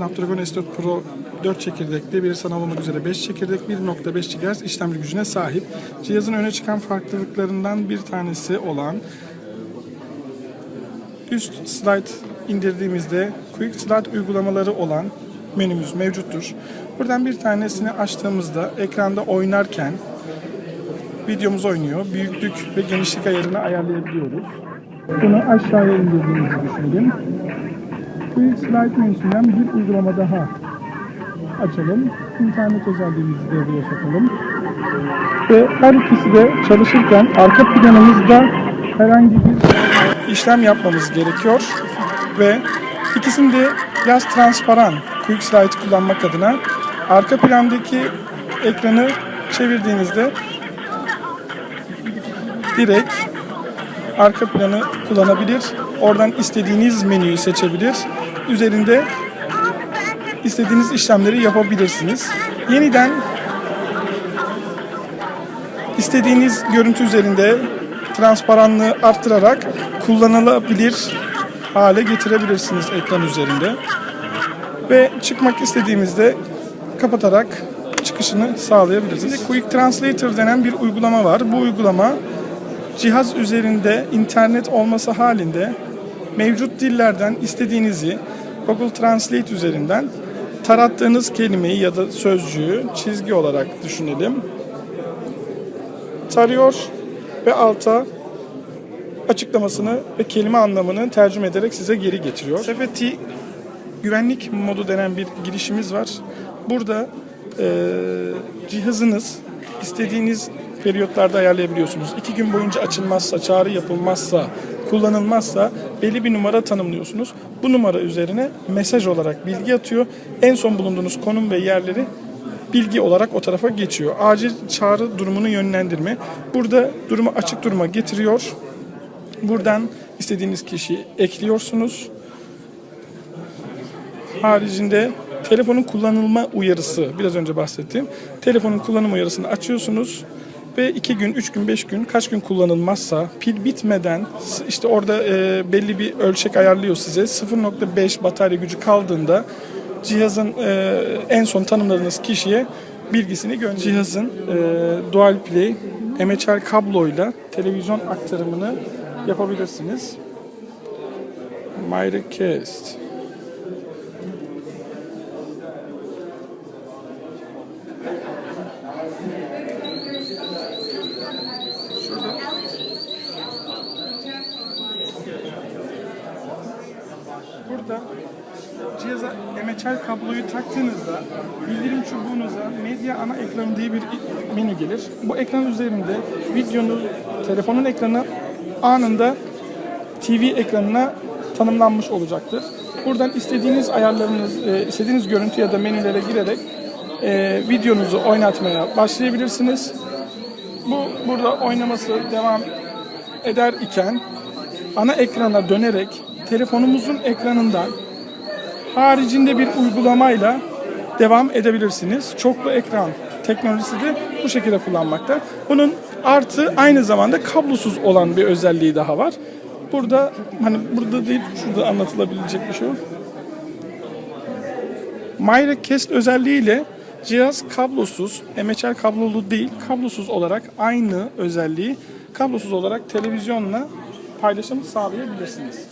Snapdragon S4 Pro 4 çekirdekli, bir sanal olmak üzere 5 çekirdek, 1.5 GHz işlemci gücüne sahip. Cihazın öne çıkan farklılıklarından bir tanesi olan üst slide indirdiğimizde Quick Slide uygulamaları olan menümüz mevcuttur. Buradan bir tanesini açtığımızda ekranda oynarken videomuz oynuyor. Büyüklük ve genişlik ayarını ayarlayabiliyoruz. Bunu aşağıya indirdiğimizi düşünelim. Quick Slide menüsünden bir uygulama daha açalım. İnternet özelliğimizi devreye sokalım. Ve her ikisi de çalışırken arka planımızda herhangi bir işlem yapmamız gerekiyor. Ve ikisini de biraz transparan Quick Slide kullanmak adına arka plandaki ekranı çevirdiğinizde direkt arka planı kullanabilir. Oradan istediğiniz menüyü seçebilir. Üzerinde istediğiniz işlemleri yapabilirsiniz. Yeniden istediğiniz görüntü üzerinde transparanlığı arttırarak kullanılabilir hale getirebilirsiniz ekran üzerinde. Ve çıkmak istediğimizde kapatarak çıkışını sağlayabiliriz. Şimdi Quick Translator denen bir uygulama var. Bu uygulama cihaz üzerinde internet olması halinde mevcut dillerden istediğinizi Google Translate üzerinden tarattığınız kelimeyi ya da sözcüğü çizgi olarak düşünelim. Tarıyor ve alta açıklamasını ve kelime anlamını tercüme ederek size geri getiriyor. Safety güvenlik modu denen bir girişimiz var. Burada eee, cihazınız istediğiniz periyotlarda ayarlayabiliyorsunuz. İki gün boyunca açılmazsa, çağrı yapılmazsa, kullanılmazsa belli bir numara tanımlıyorsunuz. Bu numara üzerine mesaj olarak bilgi atıyor. En son bulunduğunuz konum ve yerleri bilgi olarak o tarafa geçiyor. Acil çağrı durumunu yönlendirme. Burada durumu açık duruma getiriyor. Buradan istediğiniz kişiyi ekliyorsunuz. Haricinde telefonun kullanılma uyarısı, biraz önce bahsettiğim telefonun kullanım uyarısını açıyorsunuz ve 2 gün, 3 gün, 5 gün kaç gün kullanılmazsa pil bitmeden işte orada e, belli bir ölçek ayarlıyor size. 0.5 batarya gücü kaldığında cihazın e, en son tanımladığınız kişiye bilgisini gönderiyor. Cihazın e, Dual Play MHR kabloyla televizyon aktarımını yapabilirsiniz. My Request. Burada MHR kabloyu taktığınızda bildirim çubuğunuza medya ana ekranı diye bir menü gelir. Bu ekran üzerinde videonu telefonun ekranı anında TV ekranına tanımlanmış olacaktır. Buradan istediğiniz ayarlarınız, e, istediğiniz görüntü ya da menülere girerek e, videonuzu oynatmaya başlayabilirsiniz. Bu burada oynaması devam eder iken ana ekrana dönerek telefonumuzun ekranından haricinde bir uygulamayla devam edebilirsiniz. Çoklu ekran teknolojisi de bu şekilde kullanmakta. Bunun artı aynı zamanda kablosuz olan bir özelliği daha var. Burada hani burada değil şurada anlatılabilecek bir şey yok. MyRequest özelliğiyle cihaz kablosuz, MHR kablolu değil, kablosuz olarak aynı özelliği kablosuz olarak televizyonla paylaşım sağlayabilirsiniz.